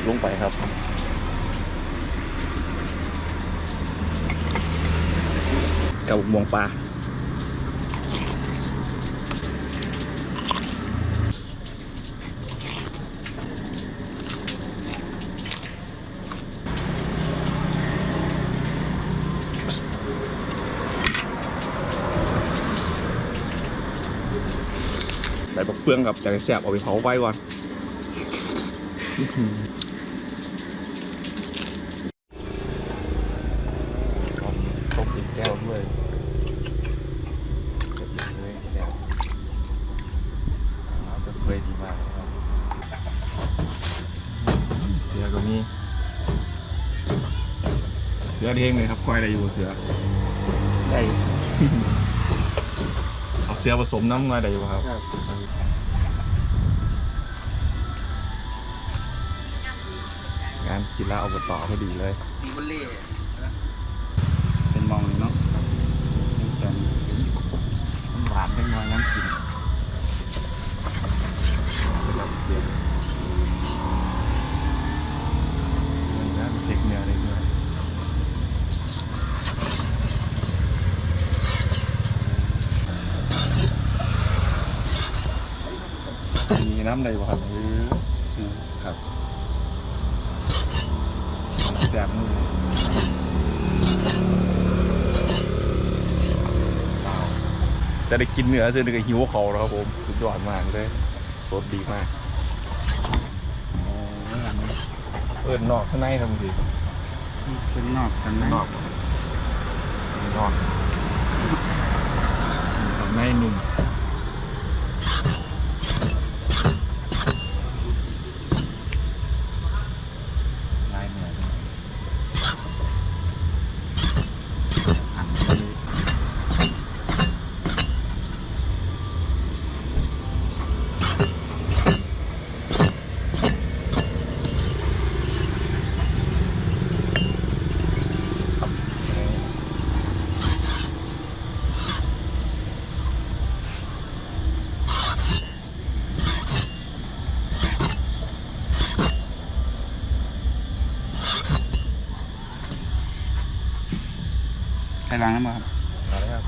ริกลงไปครับกับหมวงปลาใส่บักเฟืองกับจากแสบเอาไปเผาไว้ก่อน ต้มอีกแก้วด้วยเก็บเลยแก้วอ๋อจะเปื่อยดีมากครับ เสือตัวนี้เสือเด้งเลยครับควายอะไรอยู่เสือได้ เอาเสือผสมน้ำควายอะไรอยู่ครับครับงานกีฬาอบตพอดีเลย มีบุเล่เป็นมองเนาะเป็นแกนมันหวานได้น้อยน้ำกินเป็นแบบเสียงเสียงนะเซ็กเนื้อเลยด้วยมีน้ำในบ่ครับหรือครับแซ่บมือเปล่าจะได้กินเนื้อซึ่งก็หิวเขาแล้วครับผม สุดยอดมากเลย สดดีมาก โอ้ยอันนี้ เอินนอกข้างในทำดีเส้นนอกชั้นในนอกนอกข้างในหนึ่ง ลายเหนือด้วยหั่นไปเลย ใคร ล้างน้ำมาครับอะไรครับ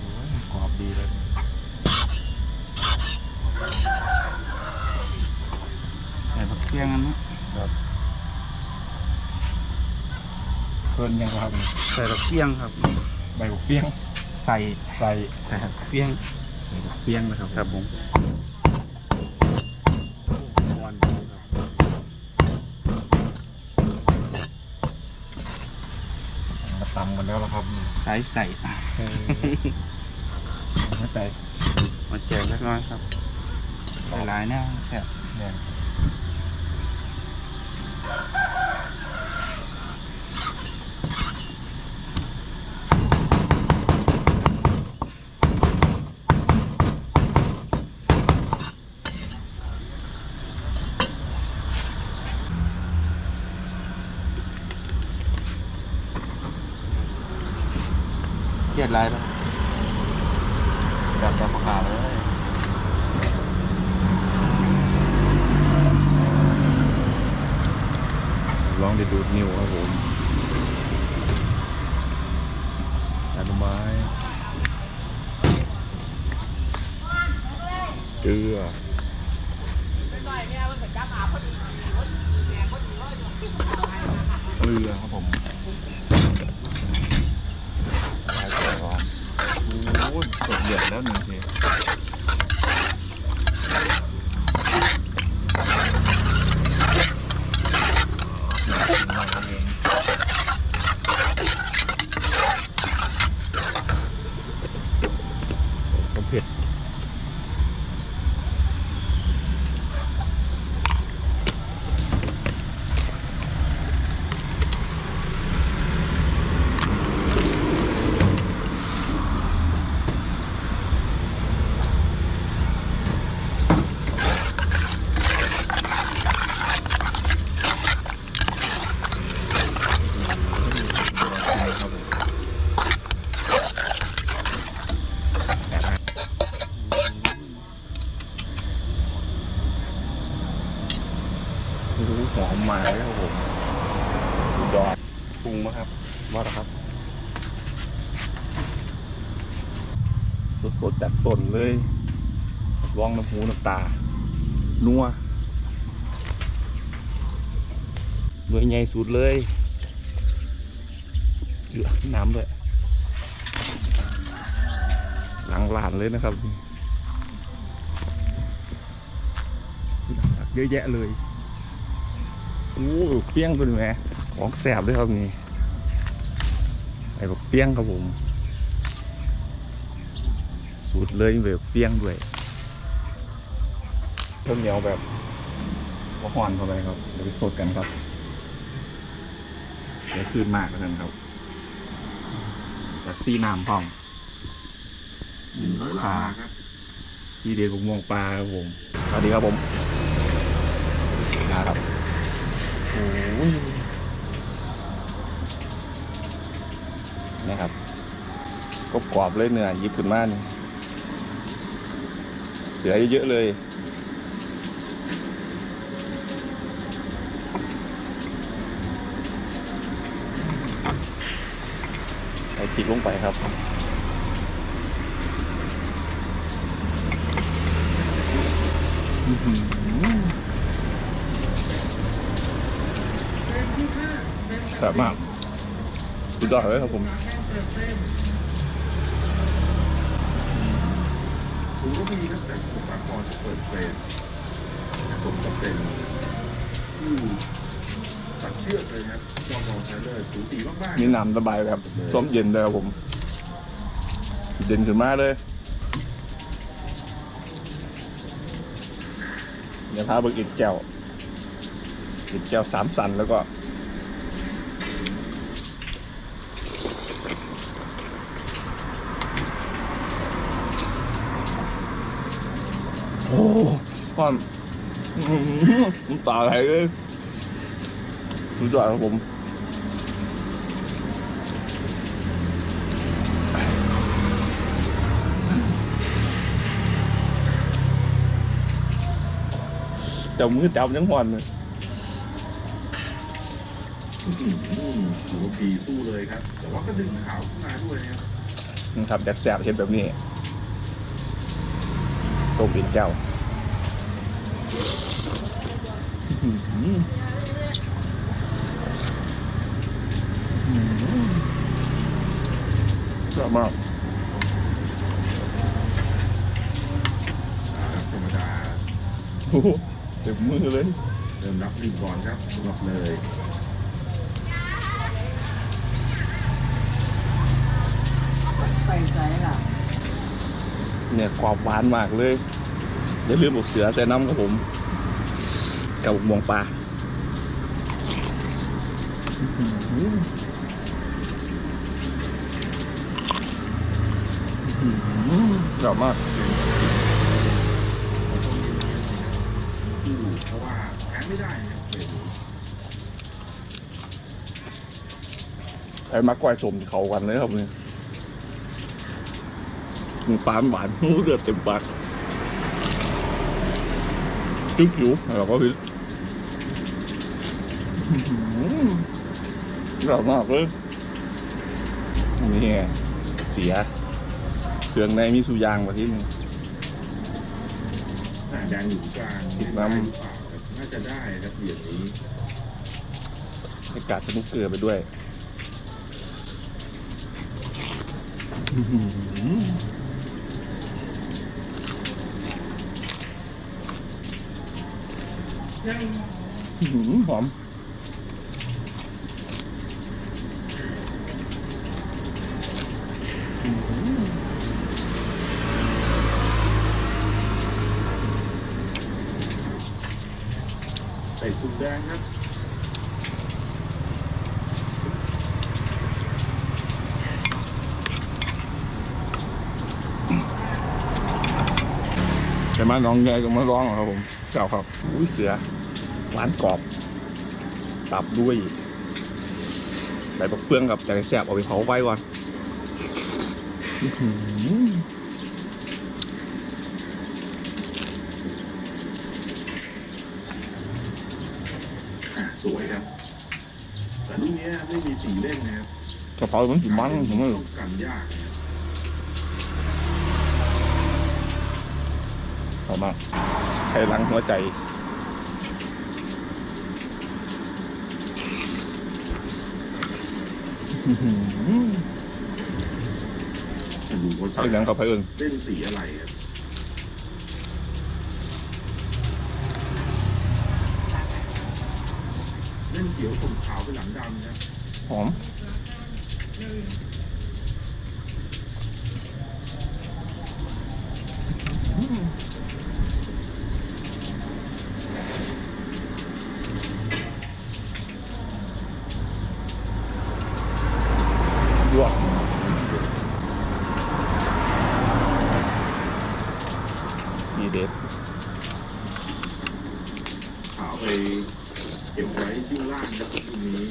โอ้ยกรอบดีเลยใส่ผักเคียงกันเนาะครับเพิ่นยังครับใส่ผักเคียงครับ ใบบุกเฟี้ยง ใส่ใส่ใส่ผักเคียงใส่บุกเฟี้ยงนะครับครับผม ครับใส่ใส่เออไม่ใจมาแจกเล็กน้อยครับใส่หลายแน่แซ่บเนี่ย เครียดหลายปะ แบบจะประกาศเลย ลองไปดูดนิ้วครับผมอนุไม้เกลือเกลือครับผมใส่ก่อนโอ้ยสดเดือดแล้วหนึ่งทีผมเผ็ดครับผม รู้หอมมากเลยครับผมสุดยอดปรุงมาครับว่าครับ สดๆจากต้นเลยลองน้ำหูน้ำตา นัวหน่วยใหญ่สุดเลยเหลือน้ำด้วยหลังหลานเลยนะครับ เยอะแยะเลย โอ้เฟี้ยงตัวนี้แหมของแสบด้วยครับนี่ไอ้แบบเฟี้ยงครับผม สูตรเลยแบบเฟี้ยงด้วยต้มเหนียวแบบก็ห่อนเข้าไปครับ เดี๋ยวไปสดกันครับเดี๋ยวคืนมากแล้วกันครับจากซีน้ำพร้อมปลาซีเดียกม่วงปลาครับผมสวัสดีครับผมนะครับโอ้ย นะครับก็กรอบเลยเนื้อยิบขึ้นมานี่เสือเยอะเลย ใส่พริกลงไปครับอือ หือแซ่บมากสุดยอดเลยครับผมผมก็มีตั้งแต่สากรจะเปิดเฟรนสมกับเป็นที่ตัดเชือกเลยครับมองมองใช้เลยสูสีมากๆ มีน้ำสบายแบบส้มเย็นเลยครับผม เย็นขึ้นมาเลยเดี๋ยวพาเบิกอิดแก้วอิดแก้วสามสันแล้วก็ โอ้ความอื้อหือน้ำตาไหลเลยสุดยอดครับผมจับมือจับยังหอนเลยอืมถือว่าดีสู้เลยครับ แต่ว่าก็ดึงขาวขึ้นมาด้วยนะครับนะครับแบบแสบเห็นแบบนี้ต้มเป็นแก้ว อื้อหืออื้อหือชอบมากอ่าธรรมดาโอ้โหเต็มมือเลย เริ่มรับรีบก่อนครับสำหรับเลยไปไหนล่ะ เนี่ยความหวานมากเลยอย่าลืมบุกเสือใส่น้ำครับผม กับบุกมวงปลาอื้อมากเพราะว่าแพ้ไม่ได้นะครับเฟรนไอ้มักกวายสมเขากันเลยครับเนี่ยหมูปลาหวานเลือดเต็มปากจุ๊บอยู่แล้วก็ พิษอร่อยมากเลยนี่ไงเสียเครื่องในมีสุยางมาที่นึงน่าจะอยู่กลางติดน้ำได้หรือเปล่าครับน่าจะได้ครับเหรียญนี้อากาศสนุกเกลือไปด้วยอื้อหือหอม ใส่สุดแด งครับแต่มาน้องใหญ่ก็มาร้องครับผม เจ้าครับอุ้ยเสือหวานกรอบ ตับด้วยใบบักเฟืองกับใจแสบเอาไปเผาไว้ก่อนอื้อหือ สวยครับ แต่ลูกเนี้ยไม่มีสีเล่นนะครับกระเพรามันสีมันผมว่าต้องกันยากนะครับออกมาใช้ล้างหัวใจอื้อหือแต่ดูเขาใช้หนังเขาไปเอิญเล่นสีอะไรครับ เล่นเขียวผมขาวเป็นหลังดำนะหอมยั่วนี่เด็ดขาวไป เก็บไว้ที่ล่างนะครับลูกนี้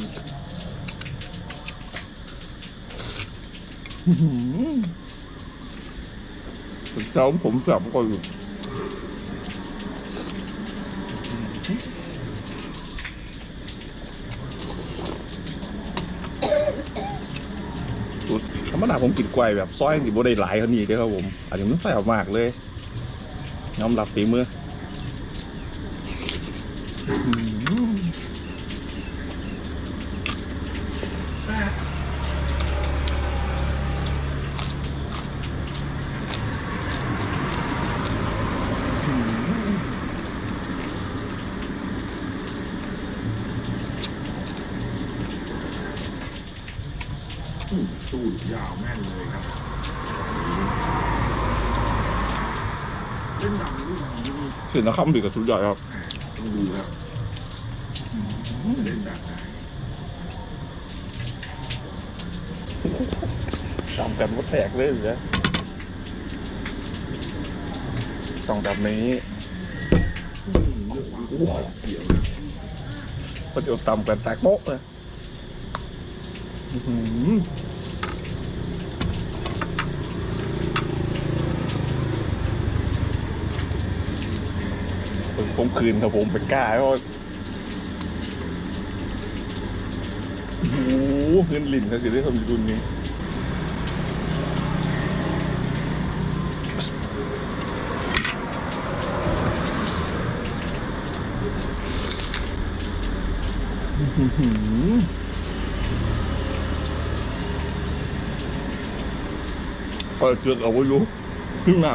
เจ้าผมสับก็อยู่สุดธรรมดาผมกินกวยแบบซอยกิบ่ได้หลายเท่านี้เด้อครับผม อันนี้มันแซ่บมากเลยยอมรับฝีมือ อืมสูดยาวแม่นเลยครับเล่นดำลูกนี้นี่เสียงนะคำดีกับสุดยอดครับ ต้องดูครับเล่นแบบไหนจำกันว่าแตกเลยเหรอต้องแบบนี้อืมเลือกวางเขียวนะก็จะตำกันแตกโป๊ะเลยอื้อหือ ผมคืนครับผมเป็นกล้าก็โอ้โหเงินลินเขาจะได้ทำรุ่นนี้เปิดเกือกเอาไว้รู้ขึ้นมา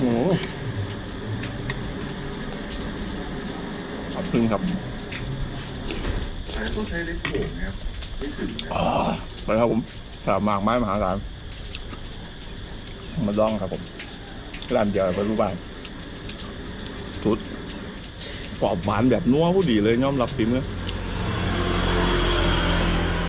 โอ้โหขอบคุณครับแต่ต้องใช้เล็กโป่งนะครับไม่ถึงนะอ่าไปครับผมสามมากไม้มหาศาลมาลองครับผมร้านเดียวไปรู้บ้านชุดกรอบหวานแบบนัวผู้ดีเลยยอมรับฝีมือ